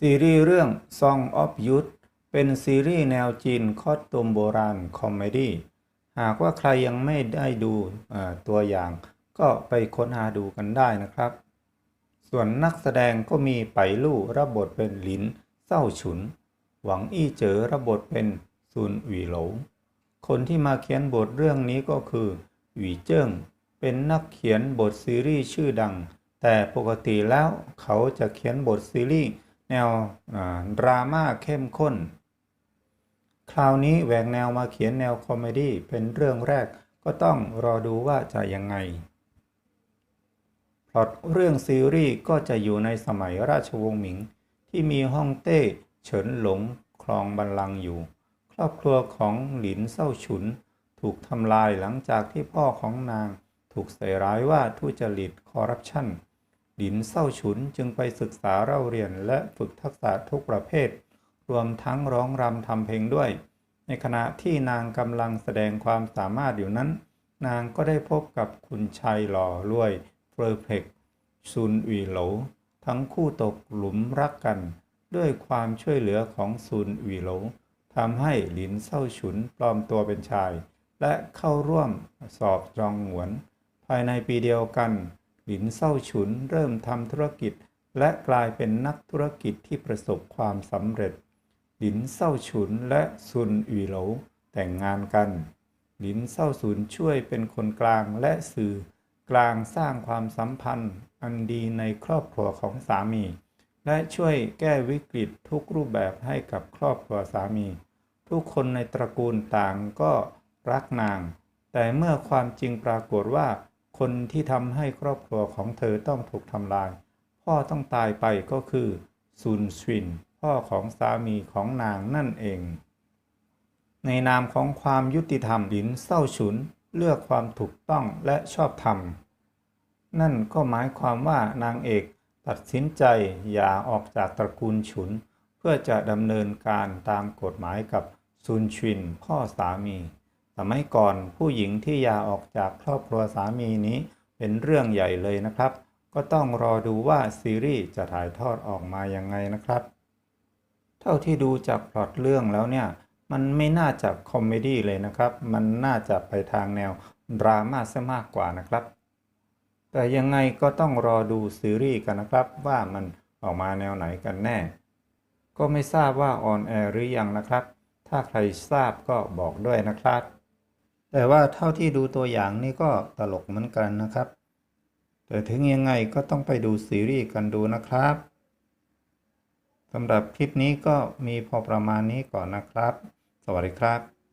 ซีรีส์เรื่อง Song of Youth เป็นซีรีส์แนวจีนคอสตูมโบราณคอมเมดี้หากว่าใครยังไม่ได้ดูตัวอย่าง ก็ไปค้นหาดูกันได้นะครับ ส่วนนักแสดงก็มีไปลู่รับบทเป็นหลินเศร้าฉุน หวังอี้เจ๋อรับบทเป็นซุนหวีโหลคนที่มาเขียนบทเรื่องนี้ก็คือหวีเจิ้งเป็นนักเขียนบทซีรีส์ชื่อดัง แต่ปกติแล้วเขาจะเขียนบทซีรีส์ แนวดราม่าเข้มข้น คราวนี้แหวกแนวมาเขียนแนวคอมเมดี้เป็นเรื่องแรกก็ต้องรอดูว่าจะยังไงพล็อตเรื่องซีรีส์ก็จะอยู่ในสมัยราชวงศ์หมิง ที่มีฮ่องเต้เฉินหลงครองบัลลังก์อยู่ ครอบครัวของหลินเศร้าฉุน ถูกทำลายหลังจากที่พ่อของนาง ถูกใส่ร้ายว่าทุจริตคอร์รัปชัน หลินเศร้าฉุนจึงไปศึกษาเล่าเรียนและฝึกทักษะทุกประเภท รวมทั้งร้องรำทำเพลงด้วย ในขณะที่นางกำลังแสดงความสามารถอยู่นั้น นางก็ได้พบกับคุณชายหล่อรวยเฟอร์เพกซุนหวีโหลทั้งคู่ตกหลุมรักกัน ด้วยความช่วยเหลือของซุนหวีโหลทำให้หลินเศร้าฉุนปลอมตัวเป็นชาย และเข้าร่วมสอบจองหวน ภายในปีเดียวกัน หลินเศร้าฉุนเริ่มทำธุรกิจ และกลายเป็นนักธุรกิจที่ประสบความสำเร็จ หลินเศร้าฉุนและซุนอีโหลแต่งงานกัน หลินเศร้าฉุนช่วยเป็นคนกลางและสื่อกลางสร้างความสัมพันธ์ อันดีในครอบครัวของสามี และช่วยแก้วิกฤตทุกรูปแบบให้กับครอบครัวสามี ทุกคนในตระกูลต่างก็รักนาง แต่เมื่อความจริงปรากฏว่า คนที่ทำให้ครอบครัวของเธอต้องถูกทำลาย พ่อต้องตายไปก็คือซุนชวิน พ่อของสามีของนางนั่นเอง ในนามของความยุติธรรมหลินเศร้าฉุน เลือกความถูกต้องและชอบธรรม นั่นก็หมายความว่านางเอกตัดสินใจหย่าออกจากตระกูลฉุน เพื่อจะดำเนินการตามกฎหมายกับซุนชวิน พ่อสามี สมัยก่อนผู้หญิงที่ยาออกจากครอบครัวสามีนี้เป็นเรื่องใหญ่เลยนะครับ ก็ต้องรอดูว่าซีรีส์จะถ่ายทอดออกมายังไงนะครับ เท่าที่ดูจากพล็อตเรื่องแล้วเนี่ย มันไม่น่าจะคอมเมดี้เลยนะครับ มันน่าจะไปทางแนวดราม่าซะมากกว่านะครับ แต่ยังไงก็ต้องรอดูซีรีส์กันนะครับ ว่ามันออกมาแนวไหนกันแน่ ก็ไม่ทราบว่าออนแอร์หรือยังนะครับ ถ้าใครทราบก็บอกด้วยนะครับ แต่ว่าเท่าที่ดูตัวอย่างนี่ก็ตลกเหมือนกันนะครับ แต่ถึงยังไงก็ต้องไปดูซีรีส์กันดูนะครับสำหรับคลิปนี้ก็มีพอประมาณนี้ก่อนนะครับ สวัสดีครับ